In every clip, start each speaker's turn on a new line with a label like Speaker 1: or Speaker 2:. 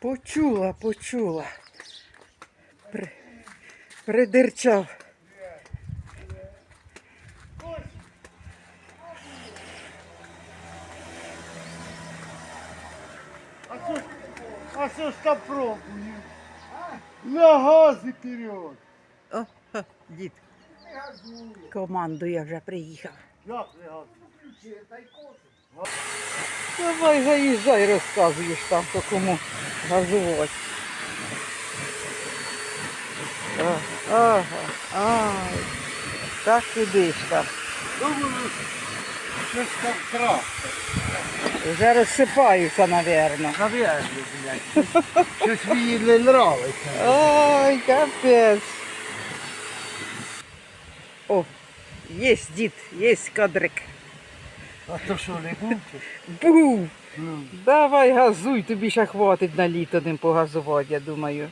Speaker 1: Почула, почула. При... Придирчав.
Speaker 2: А що, а що ж там пробую? На газ і вперед.
Speaker 1: О, ха, дід. Командує вже приїхав.
Speaker 2: Як не газ?
Speaker 1: Давай заїжджай, розказуєш там, то кому газувати. Ага, ай. Так куди там.
Speaker 2: Думаю, щось там красне.
Speaker 1: Вже розсипаюся, напевно.
Speaker 2: Навірно, блядь. щось- Щось мені не нравиться.
Speaker 1: Ой, капець. О, є дід, є кадрик.
Speaker 2: А то що, не був?
Speaker 1: Був.
Speaker 2: Ну,
Speaker 1: Давай газуй, тобі ще хватить на літо ним погазувати, я думаю.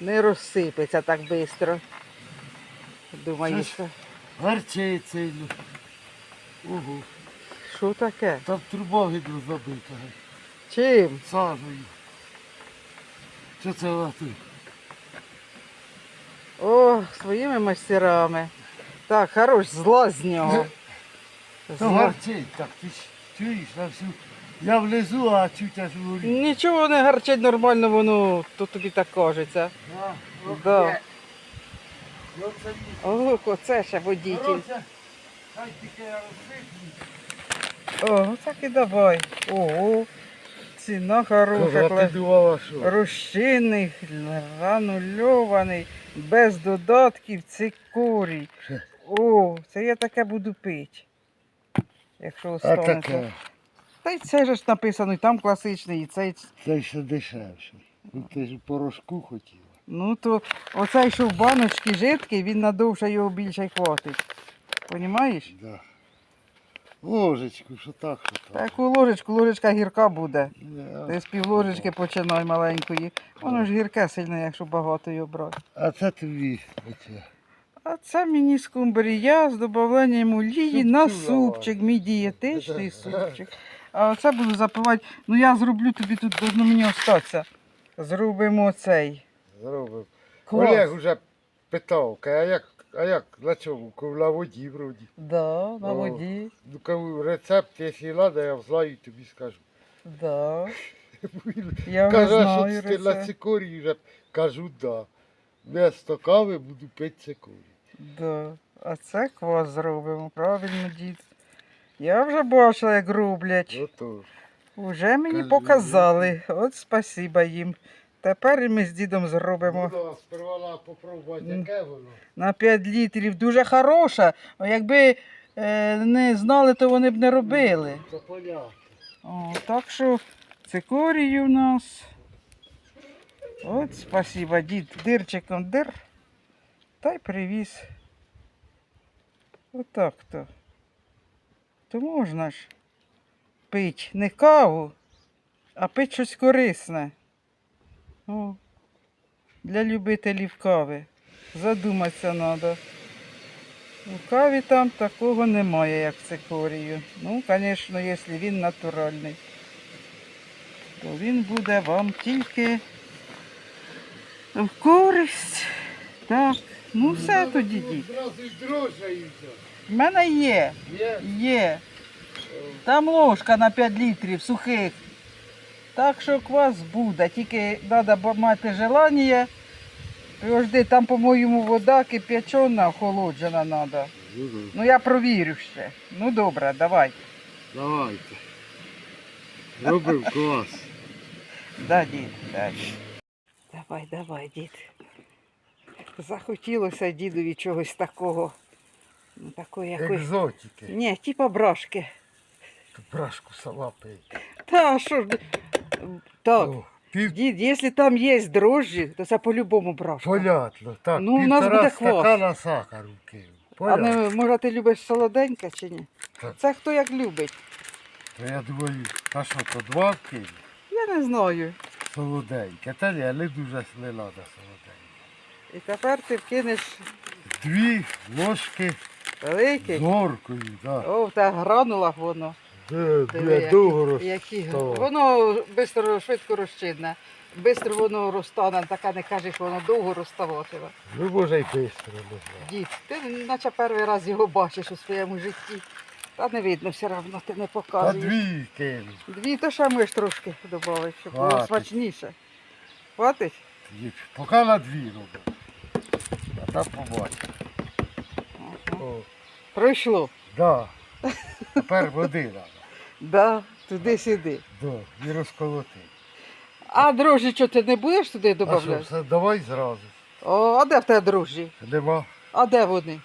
Speaker 1: Не розсипеться так швидко. Думаю,
Speaker 2: Щось-
Speaker 1: що.
Speaker 2: Гарчить сильно. Ого.
Speaker 1: Що таке?
Speaker 2: Там труба гідро забита.
Speaker 1: Чим?
Speaker 2: Сажею. Що це тут?
Speaker 1: О, своїми мастерами. Так, хорош, зла з нього.
Speaker 2: То гарчить, так ти ж чуєш на всю. Я влезу, а чуть аж вгорі.
Speaker 1: Нічого не гарчить нормально, воно то тобі так кажеться.
Speaker 2: А, ох,
Speaker 1: Да.
Speaker 2: є. Ну,
Speaker 1: оце ще.
Speaker 2: Коротше, хай тільки я розсиплю.
Speaker 1: О, ну так і давай. Ого, ціна хороша.
Speaker 2: Коза, ти думала, що?
Speaker 1: Розчинний, гранульований, без додатків цикорій. О, це я таке буду пити. Якщо
Speaker 2: А
Speaker 1: останеться. Та й це ж написано, і там класичний, і цей.
Speaker 2: це ще дешевше. Ну ти ж у порошку хотіла.
Speaker 1: Ну то оцей, що в баночці жидкий, він надовше його більше й хватить. Понімаєш?
Speaker 2: Да. Ложечку, що так, що так.
Speaker 1: Таку ложечку, ложечка гірка буде.
Speaker 2: Не,
Speaker 1: Ти з півложечки починай маленької. Воно ж гірке сильно, якщо багато його брати.
Speaker 2: А це тобі. Оце.
Speaker 1: А це мені скумбрія з додаванням олії на
Speaker 2: Супчик
Speaker 1: мій дієтичний супчик. А оце буду запивати. Ну я зроблю тобі тут, должно мені остатися. Зробимо цей.
Speaker 2: Зробив.
Speaker 1: Клас.
Speaker 2: Олег уже питав, а як, а як, на чому? Кажу, На воді вроді.
Speaker 1: Да, на
Speaker 2: О.
Speaker 1: воді.
Speaker 2: Ну кажу, рецепт, якщо треба, я знаю, тобі скажу.
Speaker 1: Да. Я вже
Speaker 2: Каже,
Speaker 1: знаю
Speaker 2: що ти на
Speaker 1: рецепт.
Speaker 2: цикорії вже кажу, да. Вместо кави буду пити цикорій.
Speaker 1: Да. А це квас зробимо, правильно, дід. Я вже бачила, як роблять.
Speaker 2: Отож.
Speaker 1: Уже мені
Speaker 2: Кажу,
Speaker 1: показали. От спасіба їм. Тепер і ми з дідом зробимо.
Speaker 2: Ну, да, сперва треба попробувати, яке воно.
Speaker 1: на 5 літрів. Дуже хороша. Якби е, не знали, то вони б не робили.
Speaker 2: Це понятно.
Speaker 1: О, так що цикорій у нас. От, спасибо, дід дирчиком дир. Та й привіз. Отак то. То можна ж пить не каву, а пить щось корисне. О, для любителів кави. Задуматися треба. У каві там такого немає, як в цикорію. Ну, звісно, якщо він натуральний, то він буде вам тільки в користь. Так, ну все тоді, дід. В мене є,
Speaker 2: Є?
Speaker 1: Там ложка на 5 літрів сухих. Так що квас буде, тільки треба мати желання. Подожди, там, по-моєму, вода кип'ячена, охолоджена треба.
Speaker 2: Ну.
Speaker 1: Я провірю ще. Ну добре, давай.
Speaker 2: Давайте. Робив клас.
Speaker 1: Да, дід, да. дід. Давай, давай, дід. Захотілося дідові чогось такого. Ну, такої якоїсь.
Speaker 2: Екзотики.
Speaker 1: Ні, типа брашки.
Speaker 2: Брашку сама.
Speaker 1: Та що ж. Так,
Speaker 2: О, пів...
Speaker 1: дід, якщо там є дрожжі, то це по-любому брашка.
Speaker 2: Понятно. Так,
Speaker 1: Ну, у нас
Speaker 2: півтора
Speaker 1: буде квас.
Speaker 2: стакана сахару кинув.
Speaker 1: А
Speaker 2: Понятно.
Speaker 1: не, може ти любиш солоденьке чи ні?
Speaker 2: Так.
Speaker 1: Це хто як любить.
Speaker 2: То я думаю, а що, то два кинь?
Speaker 1: Я не знаю.
Speaker 2: Солоденьке. Та ні, не дуже до солоденьке.
Speaker 1: І тепер ти вкинеш
Speaker 2: Дві ложки
Speaker 1: великий.
Speaker 2: з горкою, так.
Speaker 1: О, в тебе гранулах воно.
Speaker 2: Де,
Speaker 1: Диви,
Speaker 2: де
Speaker 1: які-
Speaker 2: довго
Speaker 1: Які...
Speaker 2: розставав.
Speaker 1: Воно швидко, швидко розчинне. Бистро воно розтане, така не кажеш, воно довго розставатиме.
Speaker 2: Ну, може й бистро, не знаю.
Speaker 1: Дід, ти наче перший раз його бачиш у своєму житті. Та не видно все одно, ти не
Speaker 2: Та
Speaker 1: показуєш.
Speaker 2: дві кину.
Speaker 1: Дві то ще можеш трошки додати, щоб було
Speaker 2: Хватить.
Speaker 1: смачніше. Хватить?
Speaker 2: Їх Поки на дві роблю. А там побачимо.
Speaker 1: Ага.
Speaker 2: О,
Speaker 1: Пройшло.
Speaker 2: да. Тепер води треба.
Speaker 1: Да, туди-сюди.
Speaker 2: Да. І розколоти.
Speaker 1: А дрожжі що ти не будеш туди
Speaker 2: А що,
Speaker 1: додати?
Speaker 2: все, давай зразу.
Speaker 1: О, а де в тебе дрожжі?
Speaker 2: Нема.
Speaker 1: А де вони?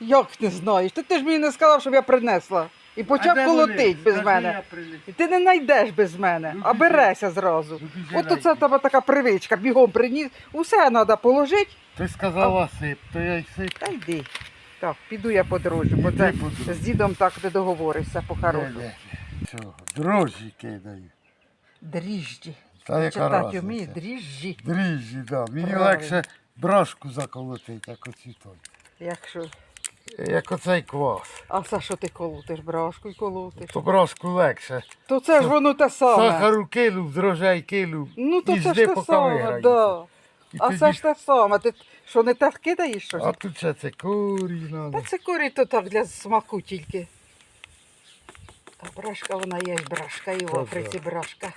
Speaker 1: Як не знаєш? Та ти ж мені не сказав, щоб я принесла. І почав колотить без мене. І ти не знайдеш без мене,
Speaker 2: Ну,
Speaker 1: а береся зразу.
Speaker 2: Ну,
Speaker 1: От в тебе така привичка, бігом приніс. Усе треба положити.
Speaker 2: Ти сказала сип, то я й сип.
Speaker 1: Та йди. Так, піду я по дрожжі, бо
Speaker 2: Іди
Speaker 1: це
Speaker 2: по
Speaker 1: з дідом так не договоришся по-хорошому.
Speaker 2: Де, де? Цього. Дрожжі кидаю.
Speaker 1: Дріжджі.
Speaker 2: Та яка
Speaker 1: Читати вміє
Speaker 2: разниця?
Speaker 1: дріжджі.
Speaker 2: Дріжджі, да. Мені
Speaker 1: Правильно.
Speaker 2: легше брашку заколотити, як оці той.
Speaker 1: Якщо.
Speaker 2: Як оцей квас.
Speaker 1: А це що ти колотиш, брашку й колотиш?
Speaker 2: То брашку легше.
Speaker 1: То це ж воно те саме.
Speaker 2: Сахару кинув, дрожжей кинув.
Speaker 1: Ну то
Speaker 2: і
Speaker 1: це ж те саме, да.
Speaker 2: І
Speaker 1: А
Speaker 2: тоді-
Speaker 1: це ж те саме. Ти що не так кидаєш щось?
Speaker 2: А тут ще це корі
Speaker 1: Та це курі то так для смаку тільки. А брашка вона є брашка, і в Африці брашка.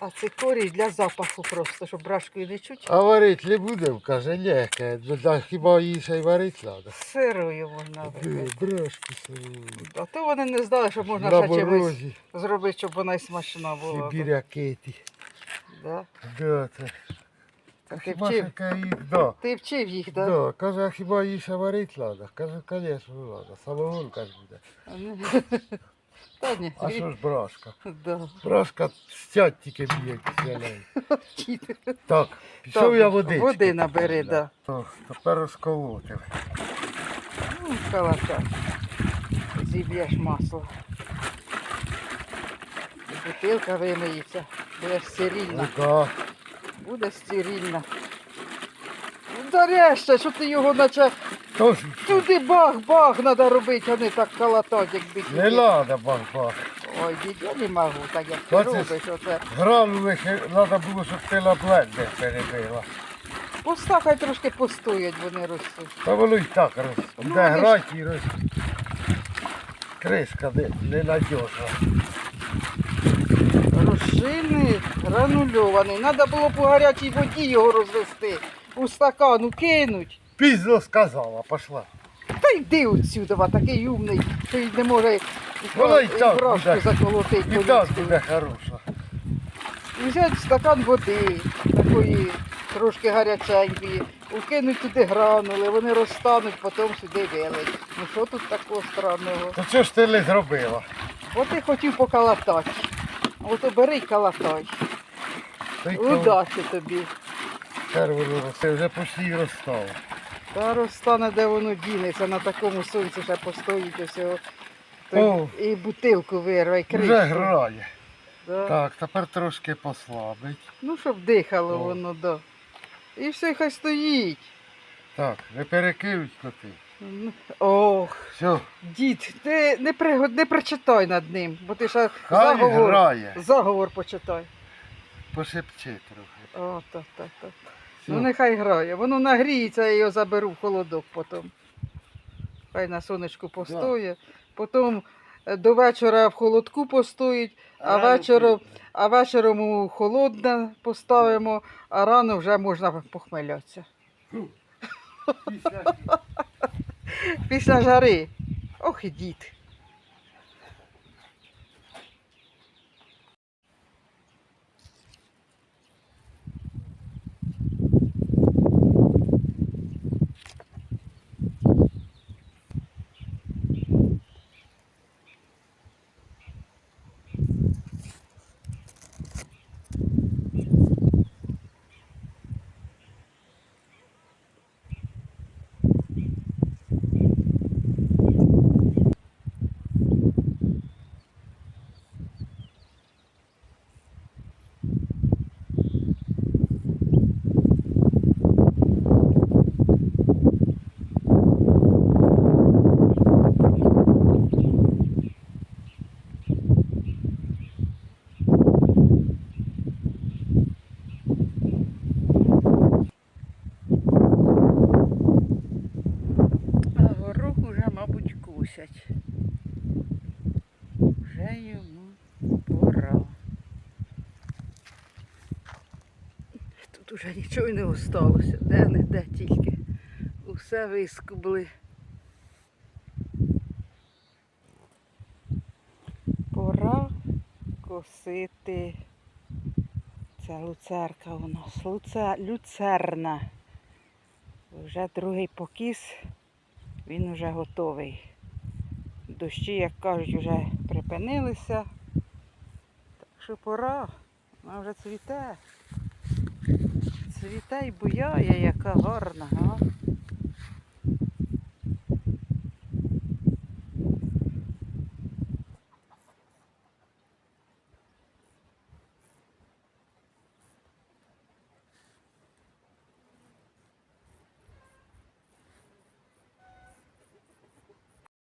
Speaker 1: А це корій для запаху просто, щоб брашкою не чуть.
Speaker 2: А варить не будемо, каже, ні, каже, ну, хіба її ще й варить треба.
Speaker 1: Сирою можна випити.
Speaker 2: Брашку сиру.
Speaker 1: А то вони не знали, що можна
Speaker 2: На
Speaker 1: ще чимось зробити, щоб вона й смачна була.
Speaker 2: сибірякеті.
Speaker 1: Да?
Speaker 2: Да, це.
Speaker 1: Та ти вчив?
Speaker 2: ще да.
Speaker 1: Ти вчив їх, так?
Speaker 2: Да, каже, а хіба її ще варить треба? Каже, звісно, треба. Самогонка ж буде.
Speaker 1: Та ні,
Speaker 2: А що ж брашка?
Speaker 1: да.
Speaker 2: Брашка стять тільки б'є після Так, пішов
Speaker 1: Так,
Speaker 2: я водички.
Speaker 1: Води набери,
Speaker 2: попити,
Speaker 1: да.
Speaker 2: Так, тепер розколотив.
Speaker 1: Ну, калака. Зіб'єш масло. І Бутилка вимиється, буде стерильна.
Speaker 2: Ну так.
Speaker 1: Буде стерильна. Нарешті, що ти його наче
Speaker 2: Тож,
Speaker 1: туди бах-бах треба робити, а не так калатати, як бити.
Speaker 2: не треба бах-бах.
Speaker 1: Ой, дід, я не можу, так як ти
Speaker 2: Бачиш?
Speaker 1: робиш. Оце.
Speaker 2: Гранули треба було, щоб ти на блендер перебила.
Speaker 1: Поста хай трошки постоять, вони ростуть.
Speaker 2: Та воно і так роз.
Speaker 1: Ну,
Speaker 2: Де
Speaker 1: ви ж-
Speaker 2: грати і роз. Кришка не, ненадіжна.
Speaker 1: Розчинний, гранульований. Треба було по гарячій воді його розвести. У стакану кинуть.
Speaker 2: Пізно сказала, пошла.
Speaker 1: Та йди отсюди, ва, такий умний, що й не може і
Speaker 2: Воно і так буде.
Speaker 1: заколотити.
Speaker 2: І так буде хороша.
Speaker 1: Взяти стакан води, такої трошки гаряченької, укинуть туди гранули, вони розтануть, потім сюди вилить. Ну що тут такого странного?
Speaker 2: То що ж ти не зробила?
Speaker 1: От ти хотів покалатати. От бери й калатай.
Speaker 2: Ти
Speaker 1: Удачі тобі.
Speaker 2: Червоно росте, вже почти й розстала.
Speaker 1: Та розтане, де воно дінеться, на такому сонці ще постоїть усього.
Speaker 2: О.
Speaker 1: І бутилку вирве, і кришку.
Speaker 2: Вже грає.
Speaker 1: Да.
Speaker 2: Так, тепер трошки послабить.
Speaker 1: Ну, щоб дихало
Speaker 2: О.
Speaker 1: воно, да. І все, хай стоїть.
Speaker 2: Так, не перекинуть коти.
Speaker 1: Ну, Ох,
Speaker 2: Все,
Speaker 1: дід, ти не, при, не прочитай над ним, бо ти ще
Speaker 2: хай
Speaker 1: заговор,
Speaker 2: грає.
Speaker 1: заговор почитай.
Speaker 2: Пошепчи трохи.
Speaker 1: О, так, так, так.
Speaker 2: Все.
Speaker 1: Ну нехай грає. Воно нагріється, я його заберу в холодок потім. Хай на сонечку постоїть. Потім е, до вечора в холодку постоїть, а вечором, а вечором у холодне поставимо, а рано вже можна похмелятися.
Speaker 2: Після-
Speaker 1: Після жари. Ох і дід. Уже нічого не осталося. Де не де тільки. Усе вискубли. Пора косити. Це люцерка у нас. Луце... Люцерна. Вже другий покіс. Він вже готовий. Дощі, як кажуть, вже припинилися. Так що пора. Вона вже цвіте. Цвіте і буяє, яка гарна, га?